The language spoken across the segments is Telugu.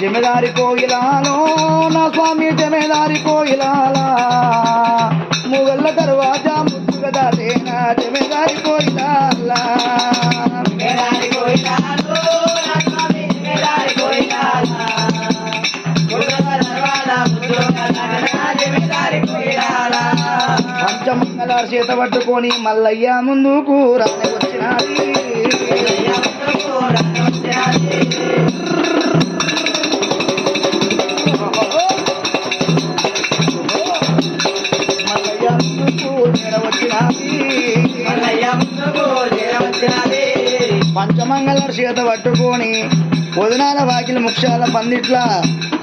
జమీదారి కోయిలాలో నా స్వామి జమీదారి కోయిలాలా. ముగళ్ళ దర్వాజా ముద్దుగా దాటేనా జమీదారి కోయిలాలా. పంచమంగళ చేత పట్టుకొని మల్లయ్య ముందుకు రాని వచ్చినది. చేత పట్టుకొని పొదనాల వాకిలి ముఖ్యాల పందిట్ల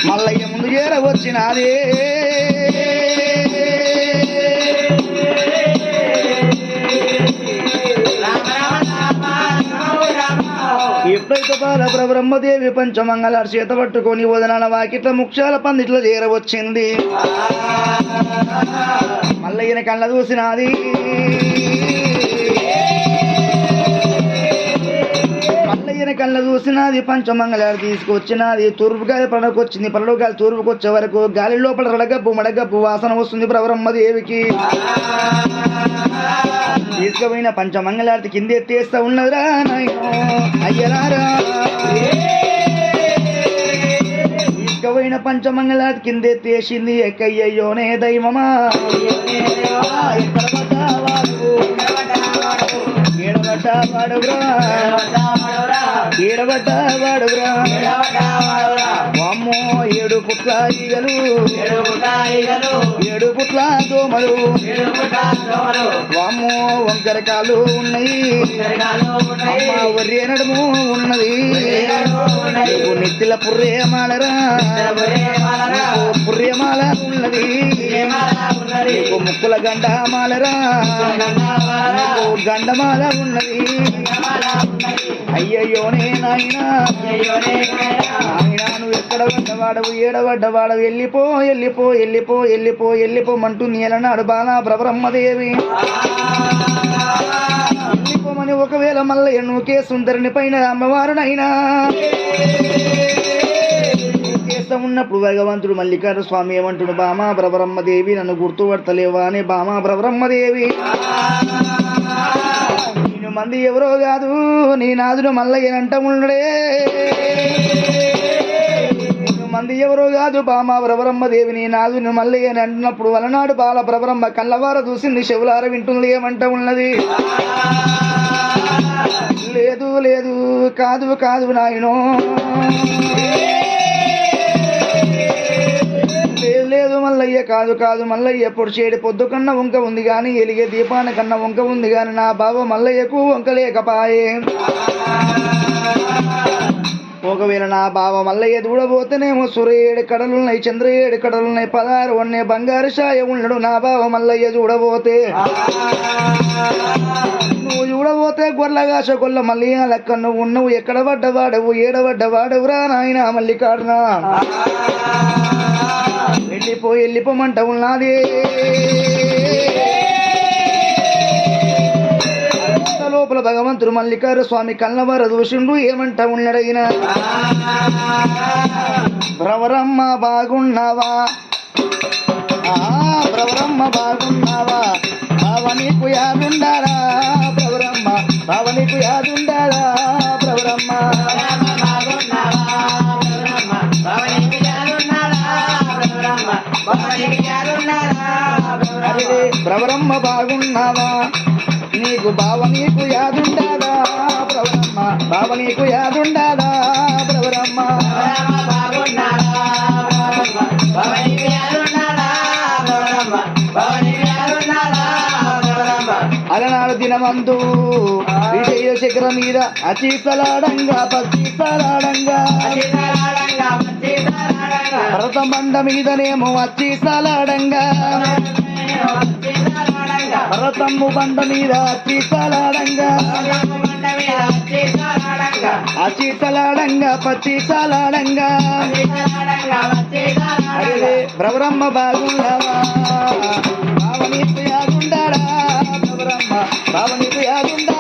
మల్లయ్య ముందు చేర వచ్చినది. ఎప్పుడైతే బాల బ్రహ్మదేవి పంచమంగళ చేత పట్టుకొని వదనాల వాకిట్ల ముఖ్యాల పందిట్ల చేరవచ్చింది మల్లయ్యన కళ్ళ చూసినాది. మల్లయ్యన కళ్ళ చూసినది పంచమంగళాలు తీసుకొచ్చినది తూర్పు గాలి పడకొచ్చింది పడలో గాలి తూర్పుకు వచ్చే వరకు గాలి లోపల రడగబ్బు మడగబ్బు వాసన వస్తుంది బ్రహ్మదేవికి. తీసుకుపోయిన పంచమంగళారతి కింద ఎత్తేస్తా ఉన్నదిరా అయ్యలారా. తీసుకుపోయిన పంచమంగళారతి కింద ఎత్తేసింది ఎక్కయ్యయ్యోనే దైవమా. వాడురా? వామ్మో ఏడు పుట్ల ఈగలు ఏడు పుట్ల దోమలు వామ్మో వంకర కాలు ఉన్నాయి. ఒర్రే నడుము ఉన్నది. నెత్తిల పుర్రేమాలరా నీకు పుర్రేమాల ఉన్నది. నీకు ముక్కుల గండమాలరా నీకు గండమాల ఉన్నది. అయ్యయ్యోనే నాయనా నాయనా నువ్వు ఎక్కడ పడ్డవాడవు ఏడబడ్డవాడవు వెళ్ళిపో వెళ్ళిపో వెళ్ళిపో వెళ్ళిపో వెళ్ళిపోమంటూ నీలనాడు బాలా బ్రహ్మదేవి. వెళ్ళిపోమని ఒకవేళ మళ్ళీ ఎన్నుకే సుందరిని పైన అమ్మవారునైనా. ఉన్నప్పుడు భగవంతుడు మల్లికార్జున స్వామి ఏమంటుడు? బామా బ్రహ్మదేవి నన్ను గుర్తుపడతలేవా? అని బామా బ్రహ్మదేవి. నేను మంది ఎవరో కాదు నీ నాదుడు మల్లయ్యనంట ఉండడే. మంది ఎవరో కాదు బామా బ్రహ్మదేవి నీ నాదుని మల్లయ్యని అంటున్నప్పుడు వలనాడు బాల బ్రహ్మ కళ్ళవార చూసింది చెవులార వింటుంది ఏమంట ఉన్నది. లేదు లేదు కాదు కాదు నాయనో. మల్లయ్య కాదు కాదు మల్లయ్య పొడిచేడి పొద్దు కన్నా వంక ఉంది గాని ఎలిగే దీపాన కన్నా వంక ఉంది కానీ నా బావ మల్లయ్యకు వంక లేకపాయే. ఒకవేళ నా బావ మల్లయ్య దూడబోతేనేమో సురేడు కడలున్నాయి చంద్రయేడు కడలున్నాయి పదహారు ఉన్నాయి బంగారు షాయ ఉండడు నా బావ మల్లయ్య చూడబోతే నువ్వు చూడబోతే గొర్రెగాస గొల్ల మల్లయ్య లెక్క నువ్వు నువ్వు ఎక్కడ పడ్డవాడవు ఏడబడ్డవాడవురా నాయన మల్లికాడునా వెళ్ళిపో వెళ్ళిపోమంట ఉన్నది. లోపల భగవంతుడు మల్లికారు స్వామి కళ్ళవర దూషుండు ఏమంట ఉన్నాడైన భ్రవరమ్మ బాగున్నావా? ఆ భ్రవరమ్మ బాగున్నావా? బావ యాదుండారా భ్రవరమ్మ బావ యాదుండారా భ్రవరమ్మ అరే భ్రవరమ్మ బాగున్నావా? నీకు బావ నీకు యాదుండాదా? భ్రవరమ్మ బావ నీకు యాదుండాదా? భ్రవరమ్మ అలనాడు దినమందు విజయ శిఖర మీద అచీసలాడంగా పచ్చీసలాడంగా. భరత బండ మీదనేమో వచ్చి సలాడంగా భరతమ్ము బండ మీద వచ్చి అచ్చీసలాడంగా అచీసలాడంగా పచ్చీసలాడంగా అరే భ్రవరమ్మ బాగున్నావా బావనీకు యాదుండారా భ్రవరమ్మ బావనీకు యాదుండారా భ్రవరమ్మ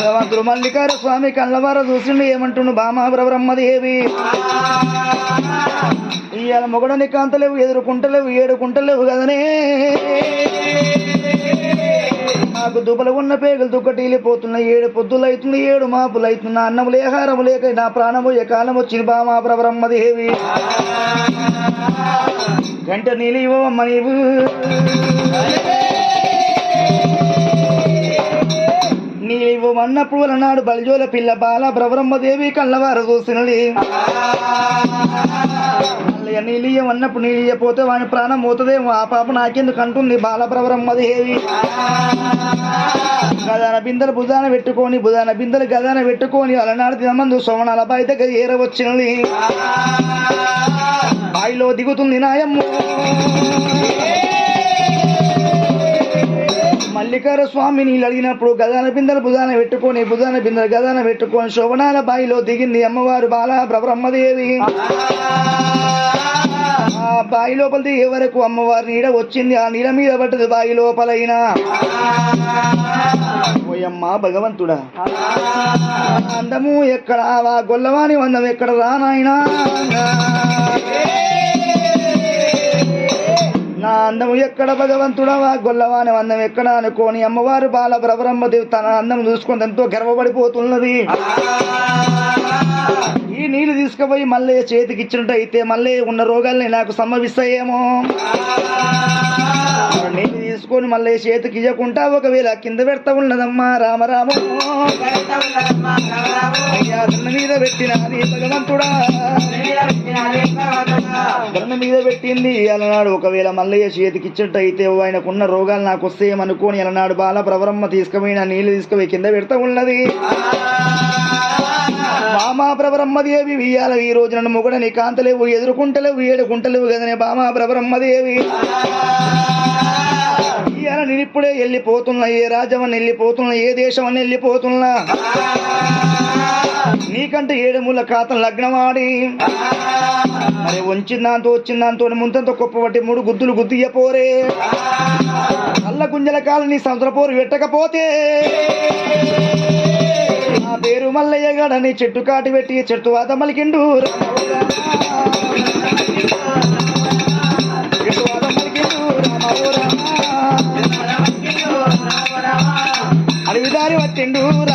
భగవంతుడు మల్లికార స్వామి కళ్ళవార చూసిండు ఏమంటుండు? బామా బ్రహ్మదేవి. ఇవాళ మొగడని కాంతలేవు ఎదురుకుంటలేవు ఏడుకుంటలేవు కదనే. నాకు దుబ్బలు ఉన్న పేగులు దుక్కటి ఏడు పొద్దులు అవుతుంది ఏడు మాపులు అవుతుంది అన్నము లేహారము లేక నా ప్రాణము ఏ కాలం వచ్చింది బామా బ్రహ్మదేవి. గంట నీళ్ళు ఇవ్వమ్మ నీవు. నీళ్ళు ఇవ్వమన్నప్పుడు అన్నాడు బలిజోల పిల్ల బాల బ్రహ్మదేవి కళ్ళవారు చూసినది నీలియ నీళ్ళు నీలియపోతే నీళ్ళు వాని ప్రాణం పోతుందేమో ఆ పాప నాకెందుకు అంటుంది బాల బ్రహ్మదేవి గదాన బిందెలు బుధాన పెట్టుకొని బుధాన బిందెలు గదాన పెట్టుకొని అలనాడు తినమందు సోమనాల బాయి దగ్గర ఏరవచ్చినది బాయిలో దిగుతుంది నాయమ్మ. మల్లికార స్వామి నీళ్ళు అడిగినప్పుడు గదాన బిందెలు బుధాన పెట్టుకొని బుధాన బిందెలు గదాన పెట్టుకొని శోభనాల బాయిలో దిగింది అమ్మవారు బాల బ్రహ్మదేవి. ఆ బాయి లోపల దిగే వరకు అమ్మవారి నీడ వచ్చింది. ఆ నీడ మీద పడ్డది బాయి లోపలైనా. ఓయమ్మ భగవంతుడా. అందము ఎక్కడ? వా గొల్లవాని వందం ఎక్కడ రానాయనా నా అందము ఎక్కడ భగవంతుడా వా గొల్లవాని అందం ఎక్కడ అనుకోని అమ్మవారు బాల బ్రహ్మదేవి తన అందం చూసుకొని ఎంతో గర్వపడిపోతున్నది. ఈ నీళ్ళు తీసుకుపోయి మళ్ళీ చేతికి ఇచ్చినట్టు అయితే మళ్ళీ ఉన్న రోగాల్ని నాకు సంభవిస్తాయేమో నీళ్ళు తీసుకొని మళ్ళీ చేతికి ఇవ్వకుండా ఒకవేళ కింద పెడతా ఉన్నదమ్మా రామరాము అయ్యా మీద పెట్టిన భగవంతుడా. దండ మీద పెట్టింది అలనాడు. ఒకవేళ మల్లయ్య చేతికి ఇచ్చినట్టయితే ఆయనకున్న రోగాలు నాకు వస్తాయేమనుకోని అలనాడు బాల ప్రవరమ్మ తీసుకుపోయిన నీళ్ళు తీసుకుపోయి కింద పెడతా ఉన్నది. బామా ప్రవరమ్మదేవి వియ్యాల ఈ రోజు నన్ను మొగడని కాంతలేవు ఎదురుకుంటలేవు ఏడుకుంటలేవు కదనే బామా ప్రవరమ్మదేవి ఇయ్యాల నేను ఇప్పుడే వెళ్ళిపోతున్నా ఏ రాజ్యం వెళ్ళిపోతున్నా ఏ దేశం అని వెళ్ళిపోతున్నా నీకంటే ఏడుముల ఖాతం లగ్నమాడి మరి వంచిన దాంతో వచ్చిన దాంతో ముంతంతో కుప్పబట్టి మూడు గుద్దులు గుద్దియపోరే. కళ్ళ గుంజల కాలు నీ సముద్రపోరు పెట్టకపోతే నా పేరు మల్లయ్య గడని చెట్టు కాటి పెట్టి చెట్టు వాత మలికిండు. చెట్టు వాత ಚೆಂಡೂರ